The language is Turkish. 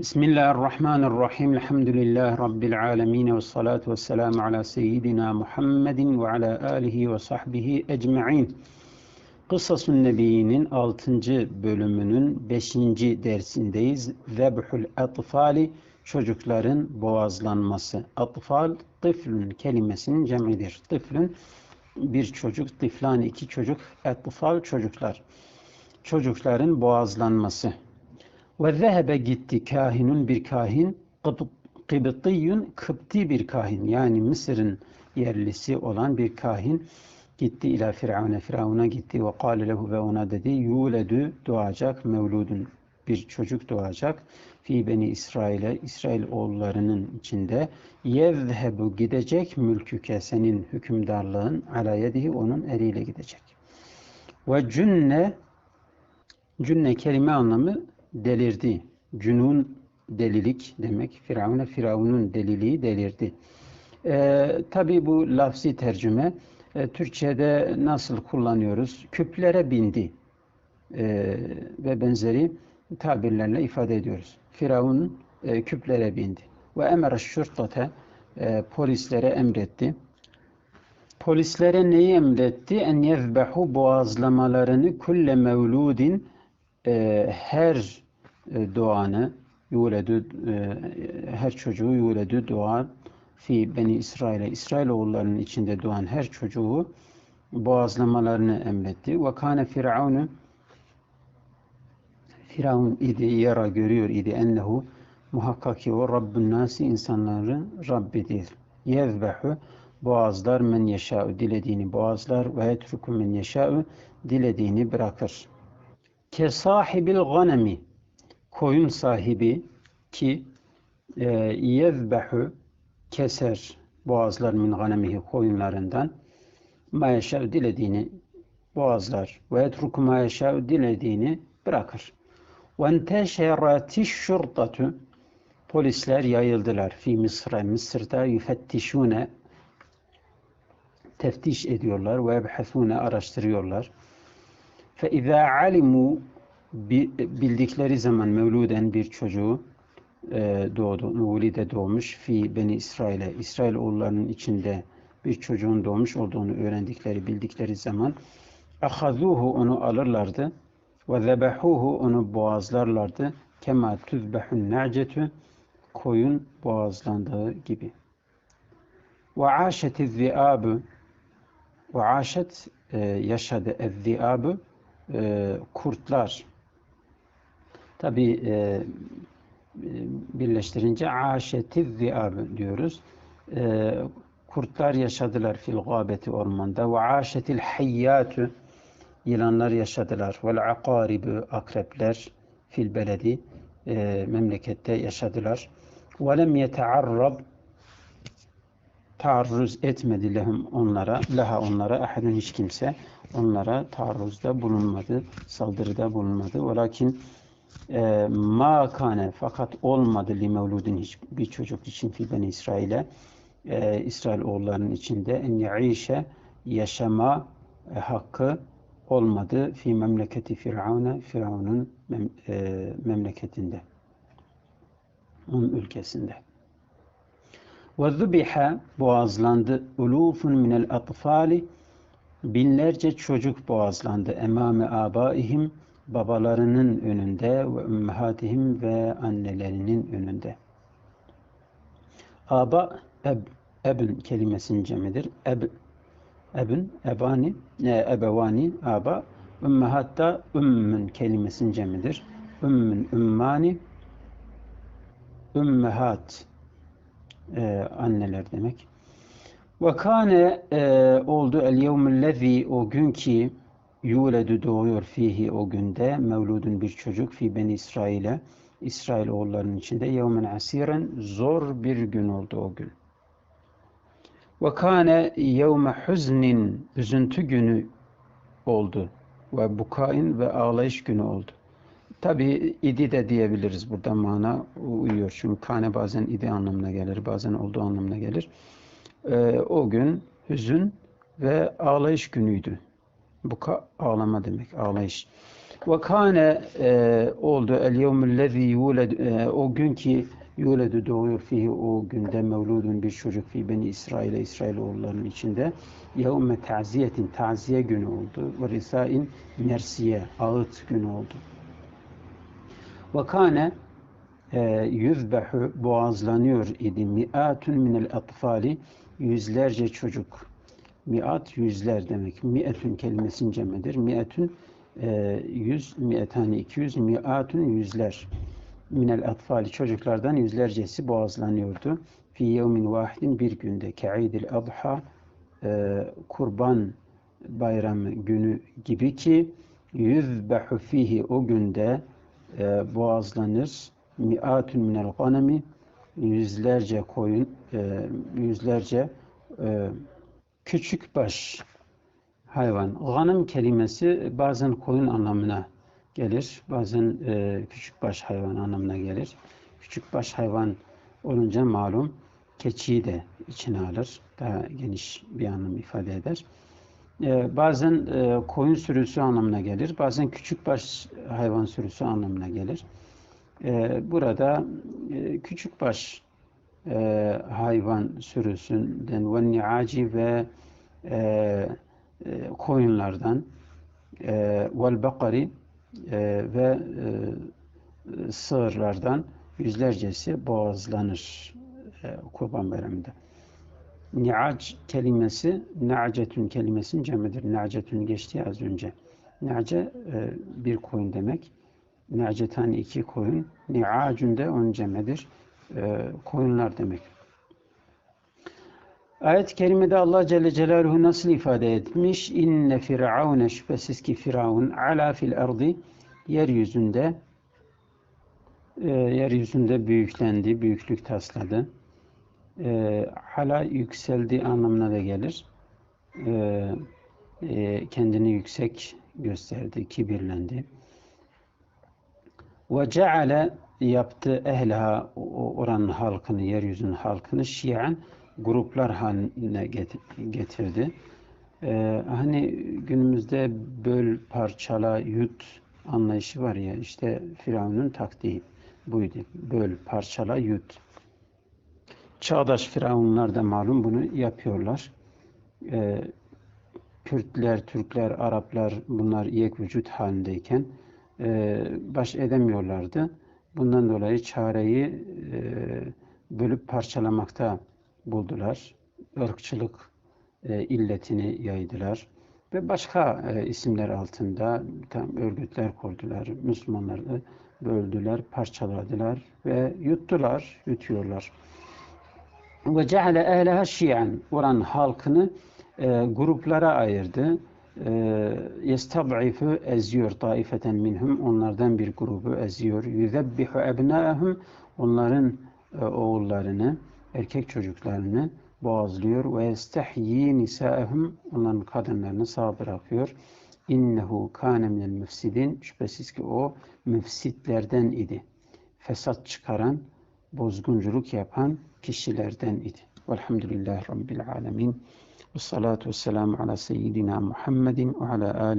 Bismillahirrahmanirrahim. Elhamdülillahi Rabbil alemin. Ve salatu ve selamu ala seyyidina Muhammedin ve ala alihi ve sahbihi ecma'in. Kıssasun Nebi'nin 6. bölümünün 5. dersindeyiz. Zebhul atfali çocukların boğazlanması. Atfal, tıflun kelimesinin cemidir. Tıflun bir çocuk, tıflan iki çocuk, atfal çocuklar. Çocukların boğazlanması. Ve zehebe gitti kahinun bir kahin, Kıbıtıyyun Kıpti bir kahin. Yani Mısır'ın yerlisi olan bir kahin gitti ila Firavun'a. Firavun'a gitti. Ve kâle lehu ve ona dedi yuledü doğacak mevludun bir çocuk doğacak fi beni İsrail'e İsrail oğullarının içinde. Yezhebu gidecek mülküke senin hükümdarlığın ala yedihi onun eliyle gidecek. Ve cünne cünne kelime anlamı delirdi. Cünun delilik demek. Firavun'a Firavun'un deliliği delirdi. Ee, Tabi bu lafzi tercüme e, Türkçe'de nasıl kullanıyoruz? Küplere bindi e, ve benzeri tabirlerle ifade ediyoruz. Firavun e, küplere bindi. Ve emere şurtate e, polislere emretti. Polislere neyi emretti? En yezbehu boğazlamalarını kulle mevludin e, her e, doğanı yuledü e, her çocuğu yuledü doğan fi beni İsrail'e İsrail oğullarının içinde doğan her çocuğu boğazlamalarını emretti. Ve kâne firavunu Firavun idi, yara görüyor idi ennehu muhakkak ki o Rabbun nasi insanların Rabbidir. Yezbehu boğazlar men yeşâ'u dilediğini boğazlar ve yetruku men yeşâ'u dilediğini bırakır. Ke sahibil ganemi koyun sahibi ki e, keser boğazlar min ganemihi koyunlarından ma yeşâ'u dilediğini boğazlar ve yetruku ma yeşâ'u dilediğini bırakır. Enteşeratiş şurtatu polisler yayıldılar fi Mısır'a Mısır'da yüfettişune teftiş ediyorlar ve yebhasune araştırıyorlar. İzâ alimu bildikleri zaman mevluden bir çocuğu e, doğdu, Nulide doğmuş fi beni İsrail'e, İsrail oğullarının içinde bir çocuğun doğmuş olduğunu öğrendikleri, bildikleri zaman ahazuhu onu alırlardı ve zebehuhu onu boğazlarlardı. Kema tüzbehun na'cetü koyun boğazlandığı gibi. Ve aşeti zi'abı ve aşet e, yaşadı ezzi'abı e, kurtlar Tabi e, birleştirince aşeti zi'ab diyoruz. E, kurtlar yaşadılar fil gâbeti ormanda ve aşetil hayyatü yılanlar yaşadılar vel akaribu akrepler fil beledi e, memlekette yaşadılar. Ve lem yetearrab taarruz etmedi lehum onlara, laha onlara ahadun hiç kimse onlara taarruzda bulunmadı, saldırıda bulunmadı. Velakin e, ma kane fakat olmadı li mevludin hiçbir çocuk için fi ben İsrail'e. E, İsrail oğullarının içinde en yaişe yaşama e, hakkı olmadı fi memleketi Firavun'a Firavun'un mem, e, memleketinde onun ülkesinde. Ve zubiha boğazlandı. Ulufun minel atfali binlerce çocuk boğazlandı. Emame abaihim babalarının önünde ve ümmehatihim ve annelerinin önünde. Aba eb, ebün kelimesinin cemidir. Eb, ebün, ebani, e, ebevani, aba. Ümmehat da ümmün kelimesinin cemidir. Ümmün, ümmani, ümmehat e, anneler demek. Ve kâne e, oldu el yevmüllezî o gün ki yuledu doğuyor fihi o günde mevludun bir çocuk fi ben İsrail'e İsrail oğullarının içinde yevmen asiren zor bir gün oldu o gün. Ve kâne yevme huznin üzüntü günü oldu. Ve bukain ve ağlayış günü oldu. Tabi idi de diyebiliriz burada mana uyuyor. Çünkü kane bazen idi anlamına gelir, bazen olduğu anlamına gelir. Ee, o gün hüzün ve ağlayış günüydü. Buka ağlama demek, ağlayış. Ve kâne e, oldu el yevmüllezî yuled e, o gün ki yuledu doğuyor fihi o günde mevludun bir çocuk fi beni İsrail'e İsrailoğullarının içinde yevme ta'ziyetin taziye günü oldu ve risain mersiye ağıt günü oldu. Ve kâne e, yüzbehu boğazlanıyor idi mi'atun minel atfali yüzlerce çocuk mi'at yüzler demek. Mi'etün kelimesinin cemidir. Mi'etün e, yüz mi'etani iki yüz mi'atun yüzler. Minel atfali çocuklardan yüzlercesi boğazlanıyordu. Fi yevmin vahidin bir günde. Ke'idil adha e, kurban bayramı günü gibi ki yüzbehu fihi o günde e, boğazlanır. Mi'atun minel ganemi yüzlerce koyun e, yüzlerce e, küçük baş hayvan. Ganım kelimesi bazen koyun anlamına gelir. Bazen e, küçük baş hayvan anlamına gelir. Küçük baş hayvan olunca malum keçiyi de içine alır. Daha geniş bir anlam ifade eder. E, bazen e, koyun sürüsü anlamına gelir. Bazen küçük baş hayvan sürüsü anlamına gelir. E, burada e, küçük baş e, hayvan sürüsünden ve niaci ve e, e, koyunlardan e, vel bakari ve e, sığırlardan yüzlercesi boğazlanır Kurban Bayramı'nda. Ni'ac kelimesi, na'cetün kelimesinin cemidir. Na'cetün geçti az önce. Na'ce bir koyun demek. Na'cetan iki koyun. Ni'acun de onun cemidir. E, koyunlar demek. Ayet-i kerimede Allah Celle Celaluhu nasıl ifade etmiş? İnne firavune şüphesiz ki firavun ala fil ardı yeryüzünde e, yeryüzünde büyüklendi, büyüklük tasladı. E, hala yükseldi anlamına da gelir. E, e, kendini yüksek gösterdi, kibirlendi. Ve ceale yaptı ehliha oranın halkını, yeryüzünün halkını şiyan gruplar haline getirdi. Ee, hani günümüzde böl, parçala, yut anlayışı var ya işte Firavun'un taktiği buydu. Böl, parçala, yut. Çağdaş Firavunlar da malum bunu yapıyorlar. Ee, Kürtler, Türkler, Araplar bunlar yek vücut halindeyken e, baş edemiyorlardı. Bundan dolayı çareyi e, bölüp parçalamakta buldular. Irkçılık e, illetini yaydılar ve başka e, isimler altında tam örgütler kurdular. Müslümanları böldüler, parçaladılar ve yuttular, yutuyorlar. Ve ceale ehleha şiyan. Oran halkını e, gruplara ayırdı. E, yestab'ifu eziyor taifeten minhum. Onlardan bir grubu eziyor. Yüzebbihu ebnâhum. Onların e, oğullarını erkek çocuklarını boğazlıyor ve estehyi nisaehum onların kadınlarını sağ bırakıyor. İnnehu kâne minel müfsidin şüphesiz ki o müfsitlerden idi. Fesat çıkaran, bozgunculuk yapan kişilerden idi. Velhamdülillahi Rabbil alemin. Ve salatu ve selamu ala seyyidina Muhammedin ve ala